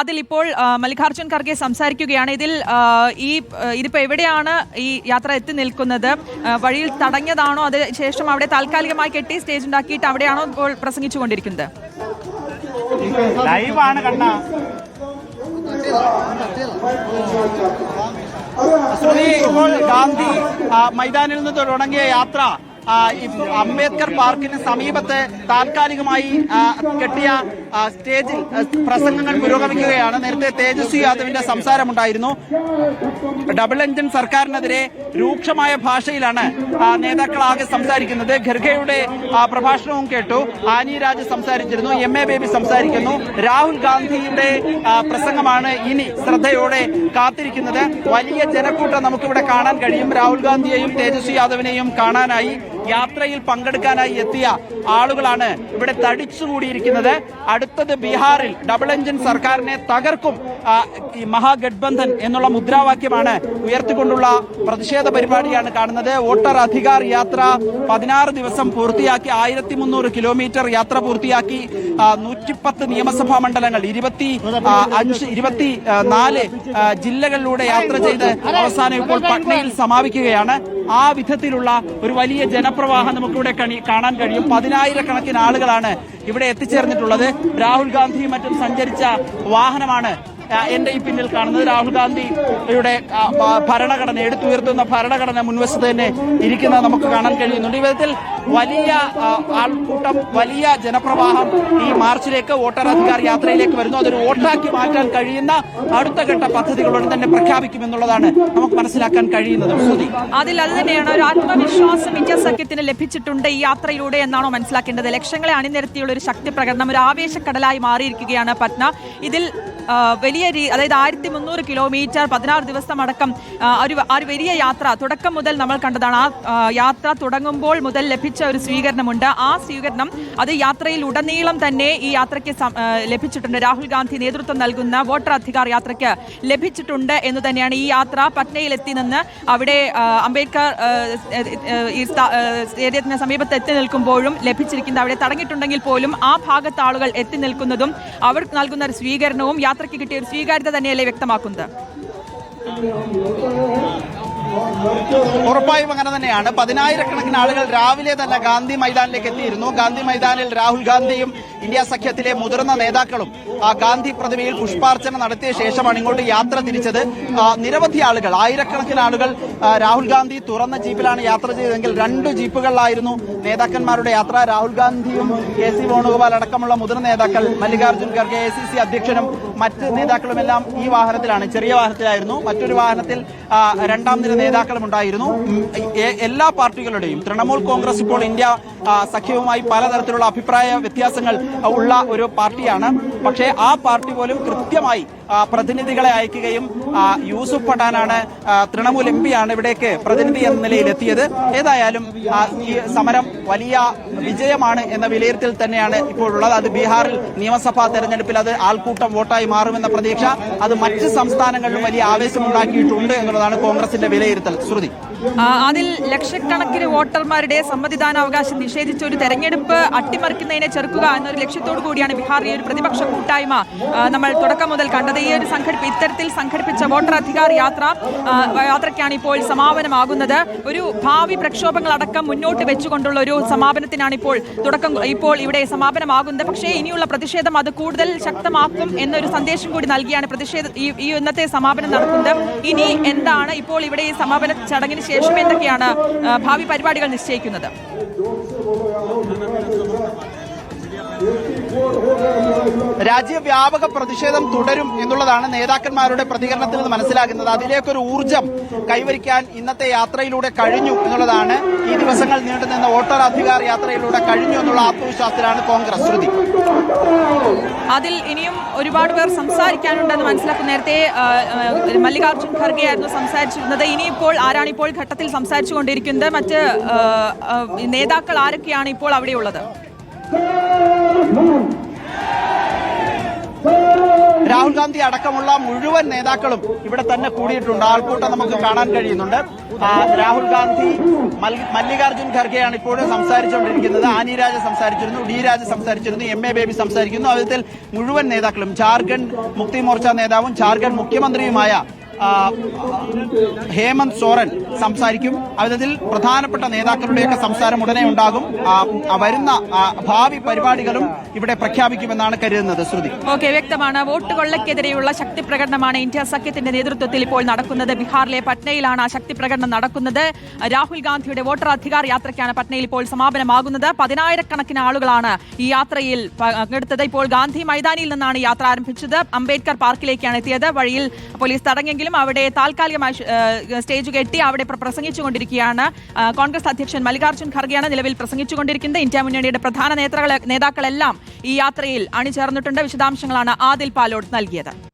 അതിൽ ഇപ്പോൾ ആ, മല്ലികാർജുൻ ഖർഗെ സംസാരിക്കുകയാണ്. ഇതിൽ ഈ ഇതിപ്പോൾ ഇതിപ്പോ എവിടെയാണ് ഈ യാത്ര എത്തി നിൽക്കുന്നത്? വഴിയിൽ തടഞ്ഞതാണോ? അത് ശേഷം അവിടെ താൽക്കാലികമായി കെട്ടി സ്റ്റേജ് ഉണ്ടാക്കിയിട്ട് അവിടെയാണോ ഇപ്പോൾ പ്രസംഗിച്ചുകൊണ്ടിരിക്കുന്നത്? ലൈവാണ് ഗാന്ധി മൈതാനിൽ നിന്ന് തുടങ്ങിയ യാത്ര അംബേദ്കർ പാർക്കിന് സമീപത്തെ താൽക്കാലികമായി കെട്ടിയ സ്റ്റേജിൽ ആ, പ്രസംഗങ്ങൾ പുരോഗമിക്കുകയാണ്. നേരത്തെ തേജസ്വി യാദവിന്റെ സംസാരമുണ്ടായിരുന്നു. ഡബിൾ എഞ്ചിൻ സർക്കാരിനെതിരെ രൂക്ഷമായ ഭാഷയിലാണ് നേതാക്കളാകെ സംസാരിക്കുന്നത്. ഖർഗയുടെ പ്രഭാഷണവും കേട്ടു. ആനി രാജ് സംസാരിച്ചിരുന്നു എം എ ബേബി സംസാരിക്കുന്നു. രാഹുൽ ഗാന്ധിയുടെ പ്രസംഗമാണ് ഇനി ശ്രദ്ധയോടെ കാത്തിരിക്കുന്നത്. വലിയ ജനക്കൂട്ടം നമുക്കിവിടെ കാണാൻ കഴിയും. രാഹുൽ ഗാന്ധിയെയും തേജസ്വി യാദവിനെയും കാണാനായി യാത്രയിൽ പങ്കെടുക്കാനായി എത്തിയ ആളുകളാണ് ഇവിടെ തടിച്ചുകൂടിയിരിക്കുന്നത്. അടുത്തത് ബീഹാറിൽ ഡബിൾ എഞ്ചിൻ സർക്കാരിനെ തകർക്കും മഹാഗഡ്ബന്ധൻ എന്നുള്ള മുദ്രാവാക്യമാണ് ഉയർത്തിക്കൊണ്ടുള്ള പ്രതിഷേധ പരിപാടിയാണ് കാണുന്നത്. വോട്ടർ അധികാർ യാത്ര പതിനാറ് ദിവസം പൂർത്തിയാക്കി ആയിരത്തി മുന്നൂറ് കിലോമീറ്റർ യാത്ര പൂർത്തിയാക്കി നൂറ്റിപ്പത്ത് നിയമസഭാ മണ്ഡലങ്ങൾ ഇരുപത്തി അഞ്ച് ഇരുപത്തി നാല് ജില്ലകളിലൂടെ യാത്ര ചെയ്ത് അവസാനം ഇപ്പോൾ പട്നയിൽ സമാപിക്കുകയാണ്. ആ വിധത്തിലുള്ള ഒരു വലിയ ജനപ്രവാഹം നമുക്കിവിടെ കണി- കാണാൻ കഴിയും. പതിനായിരക്കണക്കിന് ആളുകളാണ് ഇവിടെ എത്തിച്ചേർന്നിട്ടുള്ളത്. രാഹുൽ ഗാന്ധിയും മറ്റും സഞ്ചരിച്ച വാഹനമാണ്. എന്റെ ഈ പിന്നിൽ കാണുന്നത് രാഹുൽ ഗാന്ധിയുടെ ഭരണഘടന എടുത്തുയർത്തുന്ന ഭരണഘടന മുൻവശത്ത് തന്നെ ഇരിക്കുന്നത് നമുക്ക് കാണാൻ കഴിയുന്നുണ്ട്. ഈ വിധത്തിൽ വലിയ ആൾക്കൂട്ടം വലിയ ജനപ്രവാഹം ഈ മാർച്ചിലേക്ക് വോട്ടർ അധികാർ യാത്രയിലേക്ക് വരുന്നു. അതൊരു വോട്ടാക്കി മാറ്റാൻ കഴിയുന്ന അടുത്ത ഘട്ട പദ്ധതികളോട് തന്നെ പ്രഖ്യാപിക്കുമെന്നുള്ളതാണ് നമുക്ക് മനസ്സിലാക്കാൻ കഴിയുന്നത്. അതിൽ അത് തന്നെയാണ് ഒരു ആത്മവിശ്വാസം ഇന്ത്യ സഖ്യത്തിന് ലഭിച്ചിട്ടുണ്ട് ഈ യാത്രയിലൂടെ എന്നാണോ മനസ്സിലാക്കേണ്ടത്. ലക്ഷങ്ങളെ അണിനിരത്തിയുള്ള ഒരു ശക്തി പ്രകടനം ഒരു ആവേശക്കടലായി മാറിയിരിക്കുകയാണ് പറ്റ്ന ഇതിൽ വലിയ രീ അതായത് ആയിരത്തി മുന്നൂറ് കിലോമീറ്റർ പതിനാറ് ദിവസം അടക്കം ഒരു ഒരു വലിയ യാത്ര തുടക്കം മുതൽ നമ്മൾ കണ്ടതാണ്. ആ യാത്ര തുടങ്ങുമ്പോൾ മുതൽ ലഭിച്ച ഒരു സ്വീകരണമുണ്ട്. ആ സ്വീകരണം അത് യാത്രയിൽ ഉടനീളം തന്നെ ഈ യാത്രയ്ക്ക് ലഭിച്ചിട്ടുണ്ട്. രാഹുൽ ഗാന്ധി നേതൃത്വം നൽകുന്ന വോട്ടർ അധികാർ യാത്രയ്ക്ക് ലഭിച്ചിട്ടുണ്ട് എന്ന് തന്നെയാണ് ഈ യാത്ര പട്നയിൽ എത്തി നിന്ന് അവിടെ അംബേദ്കർ ഈ സ്റ്റേഡിയത്തിന് സമീപത്ത് എത്തി നിൽക്കുമ്പോഴും ലഭിച്ചിരിക്കുന്നത് അവിടെ തടങ്ങിയിട്ടുണ്ടെങ്കിൽ പോലും ആ ഭാഗത്ത് ആളുകൾ എത്തി നിൽക്കുന്നതും അവർക്ക് നൽകുന്ന ഒരു സ്വീകരണവും യാത്രയ്ക്ക് കിട്ടിയ ഒരു സ്വീകാര്യത തന്നെയല്ലേ വ്യക്തമാക്കുന്നത്? ഉറപ്പായും അങ്ങനെ തന്നെയാണ്. പതിനായിരക്കണക്കിന് ആളുകൾ രാവിലെ തന്നെ ഗാന്ധി മൈതാനിലേക്ക് എത്തിയിരുന്നു. ഗാന്ധി മൈതാനിൽ രാഹുൽ ഗാന്ധിയും ഇന്ത്യ സഖ്യത്തിലെ മുതിർന്ന നേതാക്കളും ആ ഗാന്ധി പ്രതിമയിൽ പുഷ്പാർച്ചന നടത്തിയ ശേഷമാണ് ഇങ്ങോട്ട് യാത്ര തിരിച്ചത്. നിരവധി ആളുകൾ ആയിരക്കണക്കിന് ആളുകൾ രാഹുൽ ഗാന്ധി തുറന്ന ജീപ്പിലാണ് യാത്ര ചെയ്തതെങ്കിൽ രണ്ട് ജീപ്പുകളിലായിരുന്നു നേതാക്കന്മാരുടെ യാത്ര. രാഹുൽ ഗാന്ധിയും കെ സി വേണുഗോപാൽ അടക്കമുള്ള മുതിർന്ന നേതാക്കൾ Mallikarjun Kharge A C C അധ്യക്ഷനും മറ്റ് നേതാക്കളുമെല്ലാം ഈ വാഹനത്തിലാണ് ചെറിയ വാഹനത്തിലായിരുന്നു. മറ്റൊരു വാഹനത്തിൽ രണ്ടാം നിര നേതാക്കളും ഉണ്ടായിരുന്നു എല്ലാ പാർട്ടികളുടെയും. തൃണമൂൽ കോൺഗ്രസ് ഇപ്പോൾ ഇന്ത്യ സഖ്യവുമായി പലതരത്തിലുള്ള അഭിപ്രായ വ്യത്യാസങ്ങൾ ഉള്ള ഒരു പാർട്ടിയാണ്. പക്ഷേ ആ പാർട്ടി പോലും കൃത്യമായി പ്രതിനിധികളെ അയക്കുകയും യൂസുഫ് പഠാനാണ് തൃണമൂൽ എം പിയാണ് ഇവിടേക്ക് പ്രതിനിധി എന്ന നിലയിൽ എത്തിയത് ഏതായാലും ഈ സമരം വലിയ വിജയമാണ് എന്ന വിലയിരുത്തൽ തന്നെയാണ് ഇപ്പോഴുള്ളത് അത് ബീഹാറിൽ നിയമസഭാ തെരഞ്ഞെടുപ്പിൽ അത് ആൾക്കൂട്ടം വോട്ടായി മാറുമെന്ന പ്രതീക്ഷ. അത് മറ്റ് സംസ്ഥാനങ്ങളിലും വലിയ ആവേശമുണ്ടാക്കിയിട്ടുണ്ട് എന്നുള്ളതാണ് കോൺഗ്രസിന്റെ വിലയിരുത്തൽ. ശ്രുതി. ആ, അതിൽ ലക്ഷക്കണക്കിന് വോട്ടർമാരുടെ സമ്മതിദാനാവകാശം നിഷേധിച്ച ഒരു തെരഞ്ഞെടുപ്പ് അട്ടിമറിക്കുന്നതിനെ ചെറുക്കുക എന്നൊരു ലക്ഷ്യത്തോടു കൂടിയാണ് ബീഹാറിലെ ഒരു പ്രതിപക്ഷ കൂട്ടായ്മ. നമ്മൾ തുടക്കം മുതൽ കണ്ടത്. ഈ ഒരു സംഘടിപ്പ് ഇത്തരത്തിൽ സംഘടിപ്പിച്ച വോട്ടർ അധികാർ യാത്ര യാത്രയ്ക്കാണ് ഇപ്പോൾ സമാപനമാകുന്നത്. ഒരു ഭാവി പ്രക്ഷോഭങ്ങളടക്കം മുന്നോട്ട് വെച്ചുകൊണ്ടുള്ള ഒരു സമാപനത്തിനാണ് ഇപ്പോൾ തുടക്കം ഇപ്പോൾ ഇവിടെ സമാപനമാകുന്നത്. പക്ഷേ ഇനിയുള്ള പ്രതിഷേധം അത് കൂടുതൽ ശക്തമാക്കും എന്നൊരു സന്ദേശം കൂടി നൽകിയാണ് പ്രതിഷേധ ഈ ഇന്നത്തെ സമാപനം നടക്കുന്നത്. ഇനി എന്താണ് ഇപ്പോൾ ഇവിടെ ഈ സമാപന ചടങ്ങിന് ശേഷം എന്തൊക്കെയാണ് ഭാവി പരിപാടികൾ നിശ്ചയിക്കുന്നത്? രാജ്യവ്യാപക പ്രതിഷേധം തുടരും എന്നുള്ളതാണ് നേതാക്കന്മാരുടെ പ്രതികരണത്തിൽ നിന്ന് മനസ്സിലാകുന്നത്. അതിലേക്കൊരു ഊർജം കൈവരിക്കാൻ ഇന്നത്തെ യാത്രയിലൂടെ കഴിഞ്ഞു എന്നുള്ളതാണ് ഈ ദിവസങ്ങൾ നീണ്ടുനിന്ന വോട്ടർ അധികാർ യാത്രയിലൂടെ കഴിഞ്ഞു എന്നുള്ള ആത്മവിശ്വാസത്തിലാണ് കോൺഗ്രസ്. ശ്രുതി. അതിൽ ഇനിയും ഒരുപാട് പേർ സംസാരിക്കാനുണ്ടെന്ന് മനസ്സിലാക്കും നേരത്തെ മല്ലികാർജുൻ ഖർഗെ ആയിരുന്നു സംസാരിച്ചിരുന്നത്. ഇനിയിപ്പോൾ ആരാണ് ഇപ്പോൾ ഘട്ടത്തിൽ സംസാരിച്ചുകൊണ്ടിരിക്കുന്നത്? മറ്റ് നേതാക്കൾ ആരൊക്കെയാണ് ഇപ്പോൾ അവിടെയുള്ളത്? രാഹുൽ ഗാന്ധി അടക്കമുള്ള മുഴുവൻ നേതാക്കളും ഇവിടെ തന്നെ കൂടിയിട്ടുണ്ട്. ആൾക്കൂട്ടം നമുക്ക് കാണാൻ കഴിയുന്നുണ്ട്. രാഹുൽ ഗാന്ധി മല്ലികാർജുൻ ഖർഗെയാണ് ഇപ്പോഴും സംസാരിച്ചുകൊണ്ടിരിക്കുന്നത്. ആനി രാജ സംസാരിച്ചിരുന്നു ഡി രാജ സംസാരിച്ചിരുന്നു എം എ ബേബി സംസാരിക്കുന്നു. അതിൽ മുഴുവൻ നേതാക്കളും ജാർഖണ്ഡ് മുക്തി മോർച്ച നേതാവും ജാർഖണ്ഡ് മുഖ്യമന്ത്രിയുമായ ഹേമന്ത് സോറൻ സംസാരിക്കും. അതിൽ പ്രധാനപ്പെട്ട നേതാക്കളുടെയൊക്കെ സംസാരം ഉടനെ ഉണ്ടാകും. വരുന്ന ഭാവി പരിപാടികളും ഇവിടെ പ്രഖ്യാപിക്കുമെന്നാണ് കരുതുന്നത്. ശ്രുതി. ഓക്കെ വ്യക്തമാണ്. വോട്ട് കൊള്ളക്കെതിരെയുള്ള ശക്തി പ്രകടനമാണ് ഇന്ത്യ സഖ്യത്തിന്റെ നേതൃത്വത്തിൽ ഇപ്പോൾ നടക്കുന്നത്. ബീഹാറിലെ പട്നയിലാണ് ആ ശക്തി പ്രകടനം നടക്കുന്നത്. രാഹുൽ ഗാന്ധിയുടെ വോട്ടർ അധികാർ യാത്രയ്ക്കാണ് പട്നയിൽ ഇപ്പോൾ സമാപനമാകുന്നത്. പതിനായിരക്കണക്കിന് ആളുകളാണ് ഈ യാത്രയിൽ പങ്കെടുത്തത്. ഇപ്പോൾ ഗാന്ധി മൈതാനിയിൽ നിന്നാണ് യാത്ര ആരംഭിച്ചത്. അംബേദ്കർ പാർക്കിലേക്കാണ് എത്തിയത്. വഴിയിൽ പോലീസ് തടഞ്ഞെങ്കിലും അവിടെ താൽക്കാലികമായി സ്റ്റേജ് കെട്ടി അവിടെ പ്ര- പ്രസംഗിച്ചുകൊണ്ടിരിക്കുകയാണ്. കോൺഗ്രസ് അധ്യക്ഷൻ മല്ലികാർജുൻ ഖർഗെയാണ് നിലവിൽ പ്രസംഗിച്ചുകൊണ്ടിരിക്കുന്നത്. ഇന്ത്യ മുന്നണിയുടെ പ്രധാന നേതാക്കളെ നേതാക്കളെല്ലാം ഈ യാത്രയിൽ അണിചേർന്നിട്ടുണ്ട്. വിശദാംശങ്ങളാണ് ആദിൽ പാലോട് നൽകിയത്.